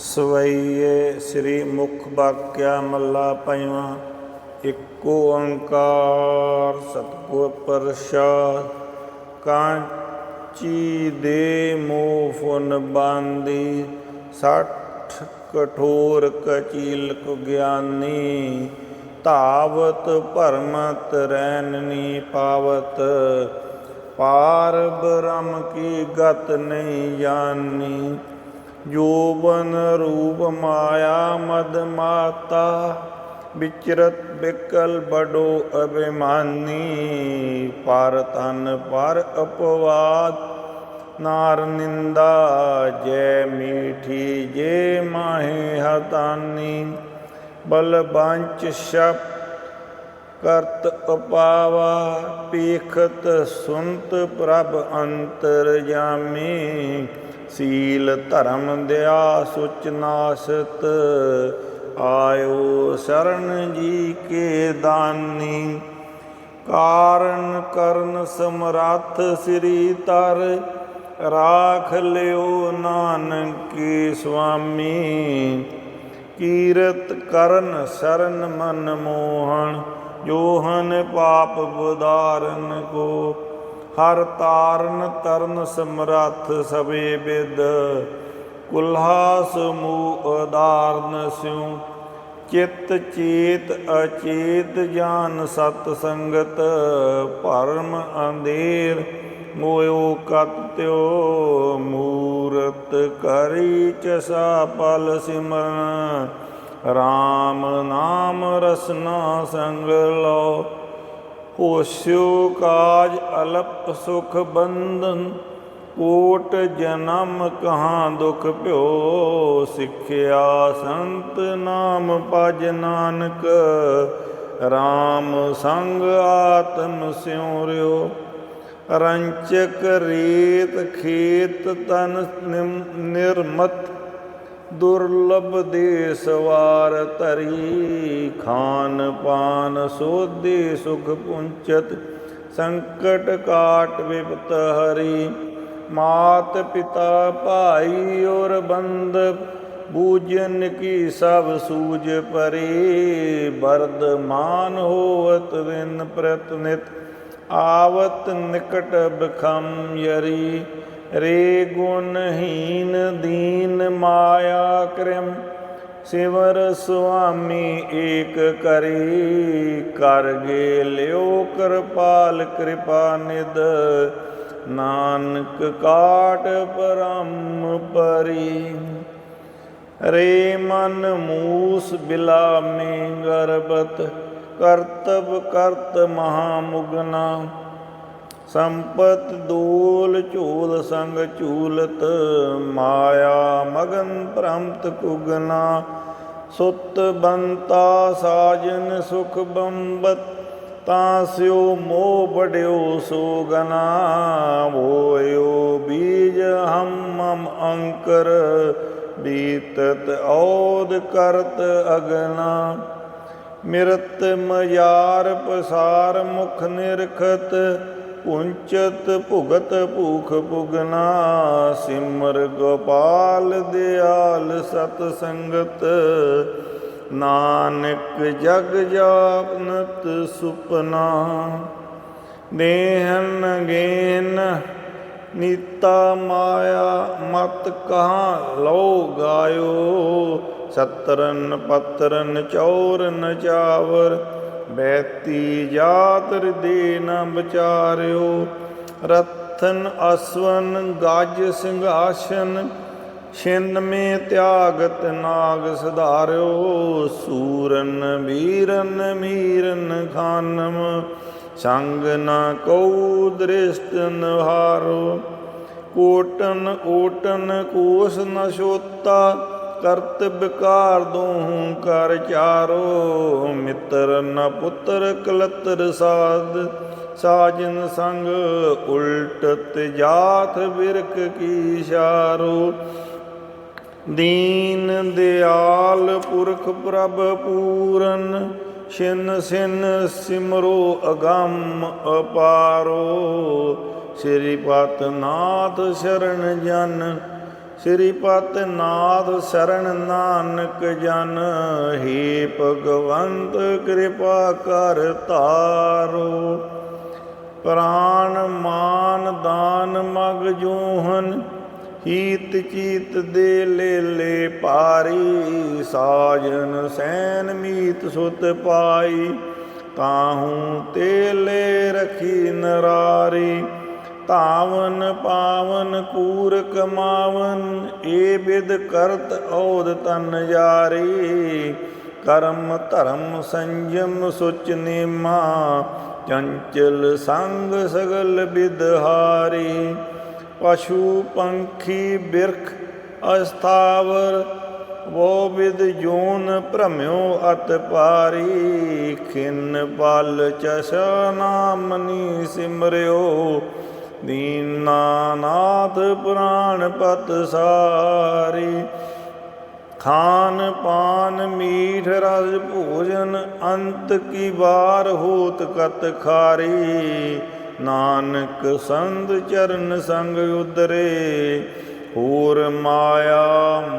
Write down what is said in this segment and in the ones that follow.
ਸਵਈਏ ਸ੍ਰੀ ਮੁਖ ਬਾਕਿਆ ਮੱਲਾ ਪੰਜਵਾਂ, ਇੱਕੋ ਓੰਕਾਰ ਸਤਿਗੁਰ ਪ੍ਰਸਾਦ, ਕਾਂਚੀ ਦੇ ਮੋਹ ਫੁਨ ਬਾਂਦੀ, ਸੱਠ ਕਠੋਰ ਕਚੀਲਕ ਗਿਆਨੀ, ਧਾਵਤ ਭਰਮਤ ਰੈਨਨੀ ਪਾਵਤ, ਪਾਰ ਬ੍ਰਹਮ ਕੀ ਗਤ ਨਹੀਂ ਜਾਣੀ ਜੋਬਨ ਰੂਪ ਮਾਇਆ ਮਦ ਮਾਤਾ, ਵਿਚਰਤ ਬਿਕਲ ਬਡੋ ਅਭਿਮਾਨੀ, ਪਰ ਤਨ ਪਰ ਅਪਵਾਦ, ਨਾਰ ਨਿੰਦਾ ਜੈ ਮੀਠੀ ਜੇ ਮਾਹੇ ਹਤਾਨੀ, ਬਲ ਬੰਚ ਸ਼ਪ ਕਰਤ ਉਪਾਵਾ ਪੀਖਤ ਸੁਨਤ ਪ੍ਰਭ ਅੰਤਰ ਜਾਮੀ, ਸੀਲ ਧਰਮ ਦਿਆ ਸੁਚ ਨਾਸਤ, ਆਇਓ ਸ਼ਰਨ ਜੀ ਕੇ ਦਾਨੀ। ਕਾਰਨ ਕਰਨ ਸਮਰੱਥ ਸ੍ਰੀ ਤਰ, ਰਾਖ ਲਿਓ ਨਾਨਕੀ ਸੁਆਮੀ। ਕੀਰਤ ਕਰਨ ਸਰਨ ਮਨ ਮੋਹਣ ਜੋਹਨ ਪਾਪ ਬੁਦਾਰਨ ਕੋ, ਹਰ ਤਾਰਨ ਤਰਨ ਸਮਰੱਥ ਸਵੇ ਬਿਦ ਕੁਲਹਾ ਸਮੂਹ ਉਦਾਰਨ ਸਿਉ, ਚਿਤ ਚੇਤ ਅਚੇਤ ਜਾਨ ਸਤ ਸੰਗਤ, ਭਰਮ ਅੰਧੇਰ ਮੋਇਓ ਕਤਿਓ ਮੂਰਤ ਕਰੀ ਚਸਾ ਪਲ ਸਿਮਰਨ RAM ਨਾਮ ਰਸਨਾ ਸੰਗ ਲੋ ਹੋਸਿਓ ਕਾਜ ਅਲਪ ਸੁਖ ਬੰਧਨ ਕੋਟ ਜਨਮ ਕਹਾਂ ਦੁਖ ਭਿਓ। ਸਿੱਖਿਆ ਸੰਤ ਨਾਮ ਭਜ ਨਾਨਕ RAM ਸੰਗ ਆਤਮ ਸਿਉਰਿਓ। ਰੰਚਕ ਰੀਤ ਖੇਤ ਤਨ ਨਿਰਮਤ ਦੁਰਲਭ ਦੇ ਸਵਾਰ ਧਰੀ ਖਾਨ ਪਾਨ, ਸੋਧੇ ਸੁਖ ਪੁੰਚਤ, ਸੰਕਟ ਕਾਟ ਵਿਪਤ ਹਰੀ। ਮਾਤ ਪਿਤਾ ਭਾਈ ਔਰ ਬੰਦ ਬੂਜਨ ਕੀ ਸਭ ਸੂਜ ਪਰੇ। ਬਰਦਮਾਨ ਹੋਵਤ ਵਿਨ ਪ੍ਰਤਨਿਤ, ਆਵਤ ਨਿਕਟ ਬਖਮ ਯਰੀ। ਰੇ ਗੁਣਹੀਨ ਦੀ ਮਾਇਆ ਕ੍ਰਿਮ, ਸਿਵਰ ਸੁਆਮੀ ਏਕ ਕਰੀ। ਕਰ ਗੇ ਲਿਓ ਕਿਰਪਾਲ, ਕਿਰਪਾ ਨਿਦ ਨਾਨਕ ਕਾਟ ਪਰਮ ਪਰੀ। ਰੇ ਮਨ ਮੂਸ ਬਿਲਾਮੇ, ਗਰਬਤ। ਕਰਤਬ ਕਰਤ ਮਹਾ ਮੁਗਨਾ। ਸੰਪਤ ਦੂਲ ਝੂਲ ਸੰਗ ਝੂਲਤ, ਮਾਇਆ ਮਗਨ ਭ੍ਰਮਤ ਕੁਗਨਾ। ਸੁਤ ਬੰਤਾ ਸਾਜਨ ਸੁਖ ਬੰਬਤ, ਤਾਂ ਸਿਓ ਮੋਹ ਬੜਿਓ ਸੋਗਨਾ। ਹੋਇਓ ਬੀਜ ਹਮ ਅੰਕਰ, ਬੀਤਤ ਔਦ ਕਰਤ ਅਗਨਾ। ਮਿਰਤ ਮਯਾਰ ਪਸਾਰ ਮੁਖ ਨਿਰਖਤ ਪੁੰਚਤ ਭੁਗਤ ਭੂਖ ਭੁਗਨਾ ਸਿਮਰ ਗੋਪਾਲ ਦਿਆਲ ਸਤ ਸੰਗਤ, ਨਾਨਕ ਜਗ ਜਾਪਨਤ ਸੁਪਨਾ। ਦੇਹਨ ਗੇਨ ਨੀਤਾ ਮਾਇਆ, ਮਤ ਕਹਾ ਲੋ ਗਾਇਓ, ਸਤਰਨ ਪਤਰਨ ਚੌਰਨ ਚਾਵਰ ਬੈਤੀ ਜਾਤ ਦੇ ਨ ਵਿਚਾਰਿਓ, ਰਥਨ ਅਸਵਨ ਗਾਜ ਸਿੰਘਾਸ਼ਨ, ਛਿੰਨ ਮੇ ਤਿਆਗਤ ਨਾਗ ਸੁਧਾਰਿਓ, ਸੂਰਨ ਵੀਰਨ ਮੀਰਨ ਖਾਨਮ, ਸੰਗ ਨਾ ਕਉ ਦ੍ਰਿਸ਼ਟ ਨਹਾਰੋ ਕੋਟਨ ਓਟਨ ਕੋਸ ਨ ਕਰਤ ਬਿਕਾਰ ਦੋਹੂ ਕਰ ਚਾਰੋ, ਮਿੱਤਰ ਨ ਪੁੱਤਰ ਕਲਤਰ ਸਾਧ। ਸਾਜਨ ਸੰਗ ਉਲਟ ਤਿਜਾਤ ਵਿਰਕ ਕੀ ਸ਼ਾਰੋ। ਦੀਨ ਦਿਆਲ ਪੁਰਖ ਪ੍ਰਭ ਪੂਰਨ, ਛਿਨ ਛਿਨ ਸਿਮਰੋ ਅਗੰਮ ਅਪਾਰੋ। ਸ੍ਰੀ ਪਤ ਨਾਥ ਸ਼ਰਨ ਜਨ ਸ੍ਰੀ ਪਤ ਨਾਥ ਸ਼ਰਨ ਨਾਨਕ ਜਨ, ਹੀ ਭਗਵੰਤ ਕਿਰਪਾ ਕਰ ਤਾਰੋ ਪ੍ਰਾਨ ਮਾਨ ਦਾਨ ਮਗ ਜੋਹਨ, ਹੀਤ ਚੀਤ ਦੇ ਲੈ ਲੈ ਪਾਰੀ ਸਾਜਨ ਸੈਨ ਮੀਤ ਸੁਤ ਪਾਈ ਕਾਹੂ ਤੇਲੇ ਲੈ ਰਖੀ ਨਰਾਰੀ। ਧਾਵਨ ਪਾਵਨ ਕੂਰ ਕਮਾਵਨ ਏ ਬਿਦ ਕਰਤ ਔਦ ਤਨ ਜਾਰੀ। ਕਰਮ ਧਰਮ ਸੰਜਮ ਸੁਚ ਨੇਮਾ, ਚੰਚਲ ਸੰਗ ਸਗਲ ਬਿਦਹਾਰੀ ਪਸ਼ੂ ਪੰਖੀ ਬਿਰਖ ਅਸਥਾਵਰ, ਵੋ ਵਿਦ ਜੋਨ ਭ੍ਰਮਿਓ ਅਤ ਪਾਰੀ। ਖਿਨ ਪਲ ਚਸ਼ਾ ਨਾਮਨੀ ਸਿਮਰਿਓ ਦੀਨਾਨਾਥ ਪੁਰਾਣ ਪਤ ਸਾਰੀ। ਖਾਨ ਪਾਨ ਮੀਠ ਰਸ ਭੋਜਨ ਅੰਤ ਕੀ ਵਾਰ ਹੋਤ ਕਤ ਖਾਰੀ। ਨਾਨਕ ਸੰਤ ਚਰਨ ਸੰਗ ਉਦਰੇ ਹੋਰ ਮਾਇਆ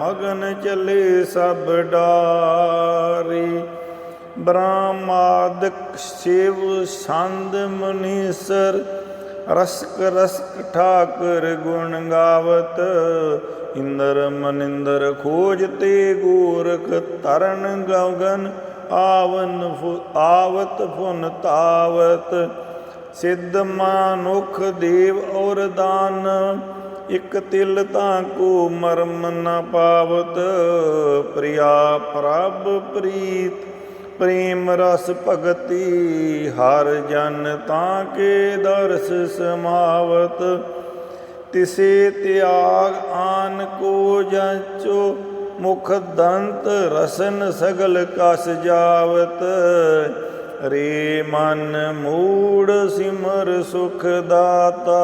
ਮਗਨ ਚਲੇ ਸਭ ਡਾਰੀ। ਬ੍ਰਹਮਾਦਿਕ ਸ਼ਿਵ ਸੰਦ ਮੁਨੀਸਰ ਰਸਕ ਰਸਕ ਠਾਕਰ ਗੁਣ ਗਾਵਤ, ਇੰਦਰ ਮਨਿੰਦਰ ਖੋਜ ਤੇ ਗੋਰਖ ਤਰਨ ਗਗਨ, ਆਵਨ ਫੁ- ਆਵਤ ਫੁਨ ਤਾਵਤ। ਸਿੱਧ ਮਾਨੁਖ ਦੇਵ ਔਰ ਦਾਨ, ਇਕ ਤਿਲ ਤਾਂ ਕੋ ਮਰਮ ਨ ਪਾਵਤ। ਪ੍ਰਿਆ ਪ੍ਰਭ ਪ੍ਰੀਤ ਪ੍ਰੇਮ ਰਸ ਭਗਤੀ ਹਰ ਜਨ ਤਾਂ ਕੇ ਦਰਸ ਸਮਾਵਤ, ਤਿਸੇ ਤਿਆਗ ਆਨ ਕੋ ਜਾਂਚੋ, ਮੁਖ ਦੰਤ ਰਸਨ ਸਗਲ ਕਸ ਜਾਵਤ। ਰੇ ਮਨ ਮੂੜ ਸਿਮਰ ਸੁਖ ਦਾਤਾ,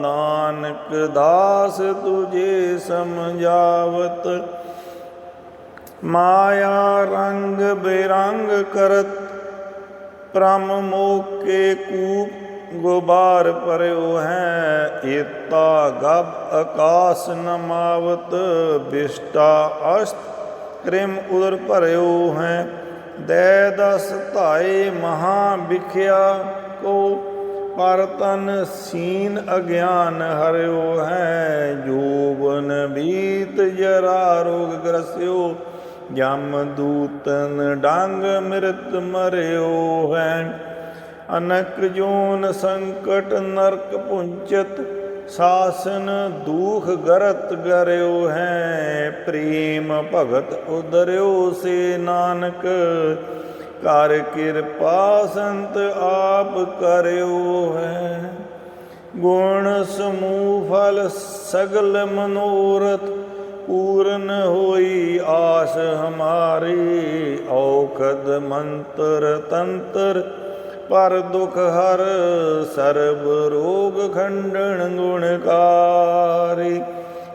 ਨਾਨਕ ਦਾਸ ਤੁਝੇ ਸਮਝਾਵਤ। ਮਾਇਆ ਰੰਗ ਬੇਰੰਗ ਕਰਤ ਪ੍ਰਮ ਮੋਕੇ ਕੂਪ ਗੁਬਾਰ ਪਰਿਓ ਹੈ ਏਤਾ ਗਬ ਆਕਾਸ ਨਮਾਵਤ ਬਿਸ਼ਟਾ ਅਸਤ ਕ੍ਰਿਮ ਉਦਰ ਭਰਿਓ ਹੈ ਦੈ ਦਸ ਧਾਏ ਮਹਾ ਵਿਖਿਆ ਕੋ ਪਰ ਤਨ ਸੀਨ ਅਗਿਆਨ ਹਰਿਓ ਹੈ ਜੋਬਨ ਬੀਤ ਜਰਾ ਰੋਗ ਗ੍ਰਸਿਓ ਜਮ ਦੂਤਨ ਡੰਗ ਮਿਰਤ ਮਰਿਓ ਹੈ। ਅਨਕ ਜੋਨ ਸੰਕਟ ਨਰਕ ਪੁੰਚਤ, ਸਾਸਨ ਦੂਖ ਗਰਤ ਗਰਿਓ ਹੈ। ਪ੍ਰੇਮ ਭਗਤ ਉਦਰਿਓ ਸੇ ਨਾਨਕ, ਕਰ ਕਿਰਪਾ ਸੰਤ ਆਪ ਕਰਿਓ ਹੈ। ਗੁਣ ਸਮੂਹ ਫਲ ਸਗਲ ਮਨੋਰਥ ਪੂਰਨ ਹੋਈ ਆਸ ਹਮਾਰੀ, ਔਖਦ ਮੰਤਰ ਤੰਤਰ, ਪਰ ਦੁਖ ਹਰ ਸਰਬ ਰੋਗ ਖੰਡਨ ਗੁਣਕਾਰੀ।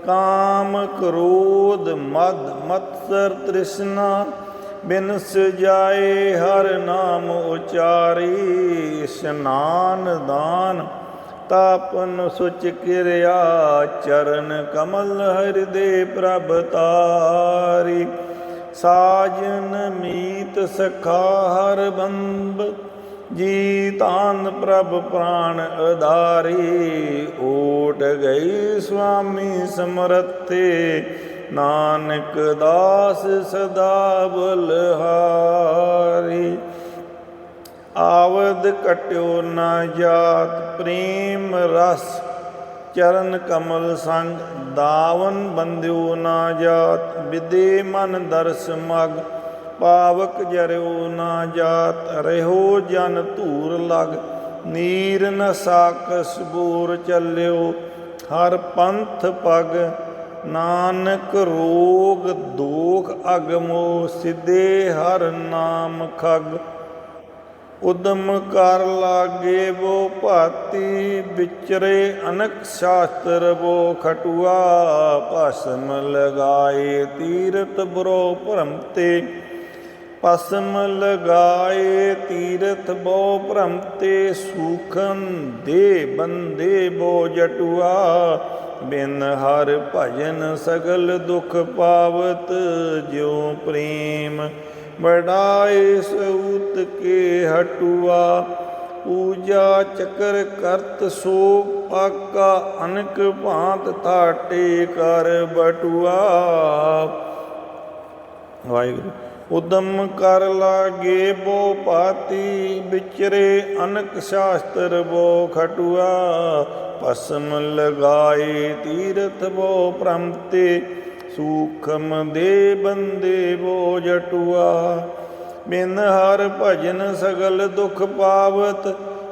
ਕਾਮ ਕ੍ਰੋਧ ਮਦ ਮਤਸਰ ਤ੍ਰਿਸ਼ਨਾ, ਬਿਨਸ ਜਾਏ ਹਰ ਨਾਮ ਉਚਾਰੀ, ਇਸ਼ਨਾਨ ਦਾਨ ਤਾਪਨ ਸੁਚ ਕਿਰਿਆ ਚਰਨ ਕਮਲ ਹਿਰਦੇ ਪ੍ਰਭ ਤਾਰੀ। ਸਾਜਨ ਮੀਤ ਸਖਾ ਹਰ ਬੰਬ ਜੀਤਾਨ ਪ੍ਰਭ ਪ੍ਰਾਨ ਅਧਾਰੀ। ਓਟ ਗਈ ਸੁਆਮੀ ਸਮਰਥੇ, ਨਾਨਕ ਦਾਸ ਸਦਾ ਬਲਹਾਰੀ। ਆਵਦ ਕਟਿਓ ਨਾ ਜਾਤ, ਪ੍ਰੇਮ ਰਸ ਚਰਨ ਕਮਲ ਸੰਗ, ਦਾਵਨ ਬੰਦਿਓ ਨਾ ਜਾਤ, ਵਿਦੇ ਮਨ ਦਰਸ ਮਗ, ਪਾਵਕ ਜਰਿਓ ਨਾ ਜਾਤ, ਰਹਿਓ ਜਨ ਧੂਰ ਲਗ, ਨੀਰ ਨ ਸਾਕਸ ਬੂਰ ਚੱਲਿਓ, ਹਰ ਪੰਥ ਪਗ, ਨਾਨਕ ਰੋਗ, ਦੋਖ ਅਗਮੋ, ਸਿਧੇ ਹਰ ਨਾਮ ਖਗ। ਉਦਮ ਕਰ ਲਾਗੇ ਵੋ ਭਾਤੀ, ਵਿਚਰੇ ਅਨਕ ਸ਼ਾਸਤਰ ਵੋ ਖਟੁਆ, ਭਸਮ ਲਗਾਏ ਤੀਰਤ ਬਰੋ ਭਰਮ ਤੇ। ਭਸਮ ਲਗਾਏ ਤੀਰਥ ਬੋ ਭ੍ਰਮ ਤੇ ਸੂਖਨ ਦੇ ਬੰਦੇ ਬੋ ਜਟੁਆ। ਬਿਨ ਹਰ ਭਜਨ ਸਗਲ ਦੁਖ ਪਾਵਤ ਜਿਉ ਪ੍ਰੇਮ। ਬੜਾਏ ਸੂਤ ਕੇ ਹਟੁਆ, ਪੂਜਾ ਚਕਰ ਕਰਤ ਸੋ ਆਕਾ ਅਨਕ ਭਾਂਤ ਥਾਟੇ ਕਰ ਬਟੁਆ। ਵਾਹਿਗੁਰੂ, ਉਦਮ ਕਰ ਲਾਗੇ ਬੋ ਪਾਤੀ, ਵਿਚਰੇ ਅਨਕ ਸ਼ਾਸਤਰ ਬੋ ਖਟੁਆ। ਪਸਮ ਲਗਾਏ ਤੀਰਥ ਵੋ ਪ੍ਰਮਤੇ ਸੂਖਮ ਦੇ ਬੰਦੇ ਵੋ ਜਟੁਆ। ਬਿਨ ਹਰ ਭਜਨ ਸਗਲ ਦੁਖ ਪਾਵਤ,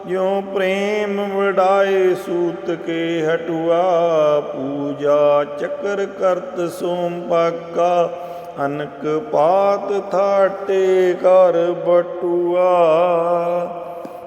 ਜਿਉ ਪ੍ਰੇਮ ਵਡਾਏ ਸੂਤ ਕੇ ਹਟੁਆ। ਪੂਜਾ ਚਕਰ ਕਰਤ ਸੋਮ ਪਾਕਾ, ਅਨਕ ਪਾਤ ਥਾਟੇ ਕਰ ਬਟੁਆ।